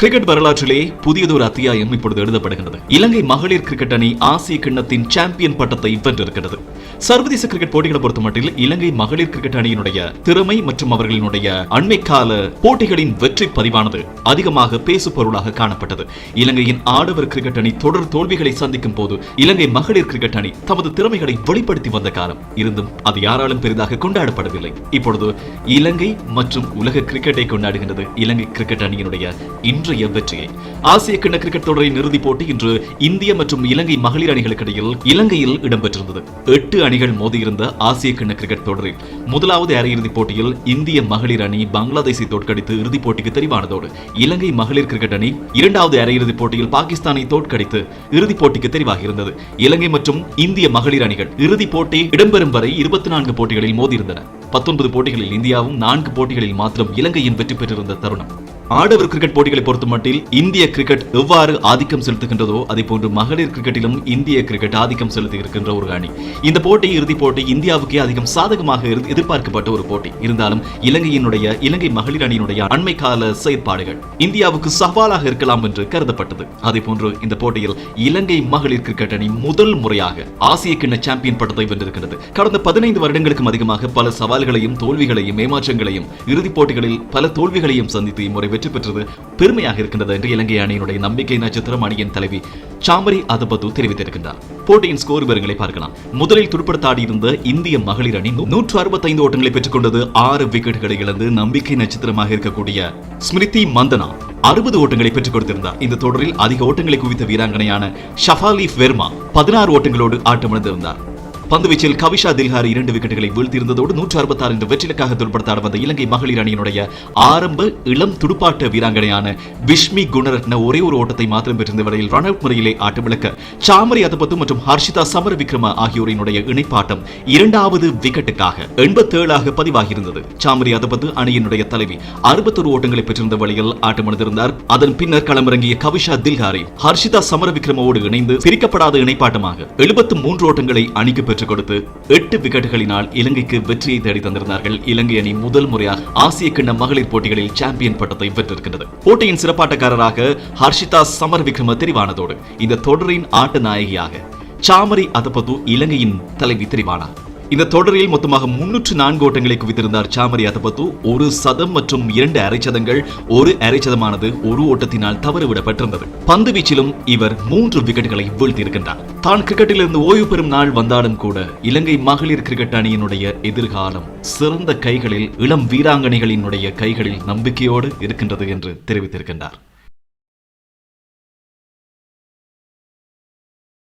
Cricket வரலாற்றிலே புதியதொரு அத்தியாயம் இப்பொழுது எழுதப்படுகிறது இலங்கை மகளிர் கிரிக்கெட் அணி ஆசிய கிண்ணத்தின் சாம்பியன் பட்டத்தை வென்றிருக்கிறது. சர்வதேச கிரிக்கெட் போட்டிகளை பொறுத்தமட்டில் இலங்கை மகளிர் கிரிக்கெட் அணியினுடைய திறமை மற்றும் அவர்களினுடைய அண்மைக்கால போட்டிகளின் வெற்றி பதிவானது அதிகமாக பேசு பொருளாக காணப்பட்டது. இலங்கையின் ஆடவர் கிரிக்கெட் அணி தொடர் தோல்விகளை சந்திக்கும் போது இலங்கை மகளிர் கிரிக்கெட் அணி தமது திறமைகளை வெளிப்படுத்தி வந்த காலம். இருந்தும் அது யாராலும் பெரிதாக கொண்டாடப்படவில்லை. இப்பொழுது இலங்கை மற்றும் உலக கிரிக்கெட்டை கொண்டாடுகின்றது இலங்கை கிரிக்கெட் அணியினுடைய இன்று இன்றைய வெற்றியை ஆசிய கிண்ண கிரிக்கெட் தொடரின் இறுதிப் போட்டி இன்று இந்திய மற்றும் இலங்கை மகளிர் அணிகளுக்கு இடையில் இலங்கையில் இடம்பெற்றிருந்தது. எட்டு அணிகள் மோதியிருந்த ஆசிய கிண்ண கிரிக்கெட் தொடரில் முதலாவது அரையிறுதிப் போட்டியில் இந்திய மகளிர் அணி பங்களாதேஷை தோற்கடித்து இறுதிப் போட்டிக்கு தெரிவானதோடு இலங்கை மகளிர் கிரிக்கெட் அணி இரண்டாவது அரையிறுதிப் போட்டியில் பாகிஸ்தானை தோற்கடித்து இறுதிப் போட்டிக்கு தெரிவாகியிருந்தது. இலங்கை மற்றும் இந்திய மகளிர் அணிகள் இறுதிப் போட்டி இடம்பெறும் வரை இருபத்தி நான்கு போட்டிகளில் மோதியிருந்தன. பத்தொன்பது போட்டிகளில் இந்தியாவும் நான்கு போட்டிகளில் மாத்திரம் இலங்கையின் வெற்றி பெற்றிருந்த தருணம். ஆடவர் கிரிக்கெட் போட்டிகளை பொறுத்தமட்டில் இந்திய கிரிக்கெட் எவ்வாறு ஆதிக்கம் செலுத்துகின்றதோ அதே போன்று மகளிர் கிரிக்கெட்டிலும் இந்திய கிரிக்கெட் ஆதிக்கம் செலுத்தி இருக்கின்ற ஒரு அணி. இந்த போட்டி இறுதிப் போட்டி இந்தியாவுக்கே அதிகம் சாதகமாக எதிர்பார்க்கப்பட்ட ஒரு போட்டி. இருந்தாலும் இலங்கையினுடைய இலங்கை மகளிர் அணியினுடைய அண்மை கால செயற்பாடுகள் இந்தியாவுக்கு சவாலாக இருக்கலாம் என்று கருதப்பட்டது. அதே போன்று இந்த போட்டியில் இலங்கை மகளிர் கிரிக்கெட் அணி முதல் முறையாக ஆசிய கிண்ண சாம்பியன் பட்டத்தை வென்றிருக்கிறது கடந்த பதினைந்து வருடங்களுக்கும் அதிகமாக பல சவால்களையும் தோல்விகளையும் ஏமாற்றங்களையும் இறுதிப் போட்டிகளில் பல தோல்விகளையும் சந்தித்து இம்முறை வெற்றி பெற்றது பெருமையாக இருக்கின்றது என்று இலங்கை அணியினுடைய நம்பிக்கை நட்சத்திரம் அணியின் தலைவி சாமரி அதபது தெரிவித்திருக்கின்றார். போட்டியின் ஸ்கோர் விவரங்களை பார்க்கலாம். முதலில் துடுப்படுத்தாடி இருந்த இந்திய மகளிர் அணி நூற்று அறுபத்தைந்து ஓட்டங்களை பெற்றுக்கொண்டது ஆறு விக்கெட்டுகளை இழந்து நம்பிக்கை நட்சத்திரமாக இருக்கக்கூடிய ஸ்மிருதி மந்தனா அறுபது ஓட்டங்களை பெற்றுக் கொடுத்திருந்தார். இந்த தொடரில் அதிக ஓட்டங்களை குவித்த வீராங்கனையான ஷஃபாலி வெர்மா பதினாறு ஓட்டங்களோடு ஆட்டமிழந்திருந்தார் பந்துவீச்சில் கவிஷா தில்ஹார் இரண்டு விக்கெட்டுகளை வீழ்த்தியிருந்ததோடு நூற்று அறுபத்தாறு என்ற வெற்றிலுக்காக துடுப்படுத்தாட வந்த இலங்கை மகளிர் அணியினுடைய ஆரம்ப இளம் துடுப்பாட்ட வீராங்கனையான விஷ்மி குணரத்ன ஒரே ஒரு ஓட்டத்தை மாத்திரம் பெற்றிருந்த வரையில் ரன் அவுட் முறையிலே ஆட்டமிழக்க சாமரி அதபத்து மற்றும் ஹர்ஷிதா சமர விக்ரம ஆகியோரினுடைய இணைப்பாட்டம் இரண்டாவது விக்கெட்டுக்காக எண்பத்தேழாக பதிவாகியிருந்தது. சாமரி அதபத்து அணியினுடைய தலைவி அறுபத்தொரு ஓட்டங்களை பெற்றிருந்த வழியில் ஆட்டமிழந்திருந்தார் அதன் பின்னர் களமிறங்கிய கவிஷா தில்ஹாரி ஹர்ஷிதா சமர விக்ரமோடு இணைந்து பிரிக்கப்படாத இணைப்பாட்டமாக எழுபத்து மூன்று ஓட்டங்களை அணிக்கு பெற்றுக் கொடுத்து எட்டு விக்கெட்டுகளினால் இலங்கைக்கு வெற்றியை தேடி தந்திருந்தார்கள் இலங்கை அணி முதல் முறையாக ஆசிய கிண்ண மகளிர் போட்டிகளில் சாம்பியன் பட்டத்தை வென்றிருக்கின்றது. போட்டியின் சிறப்பாட்டக்காரராக ஹர்ஷிதா சமர் விக்ரம தெரிவானதோடு இந்த தொடரின் ஆட்ட நாயகியாக சாமரி அதப்பது இலங்கையின் தலைவி தெரிவானார் இந்த தொடரில் மொத்தமாக முன்னூற்று நான்கு ஓட்டங்களை குவித்திருந்தார் சாமரி அதபத்து ஒரு சதம் மற்றும் இரண்டு அரைச்சதங்கள் ஒரு அரைச்சதமானது ஒரு ஓட்டத்தினால் தவறுவிடப்பட்டிருந்தது. பந்து வீச்சிலும் இவர் மூன்று விக்கெட்டுகளை வீழ்த்தியிருக்கின்றார். தான் கிரிக்கெட்டிலிருந்து ஓய்வு பெறும் நாள் வந்தாலும் கூட இலங்கை மகளிர் கிரிக்கெட் அணியினுடைய எதிர்காலம் சிறந்த கைகளில் இளம் வீராங்கனைகளினுடைய கைகளில் நம்பிக்கையோடு இருக்கின்றது என்று தெரிவித்திருக்கின்றார்.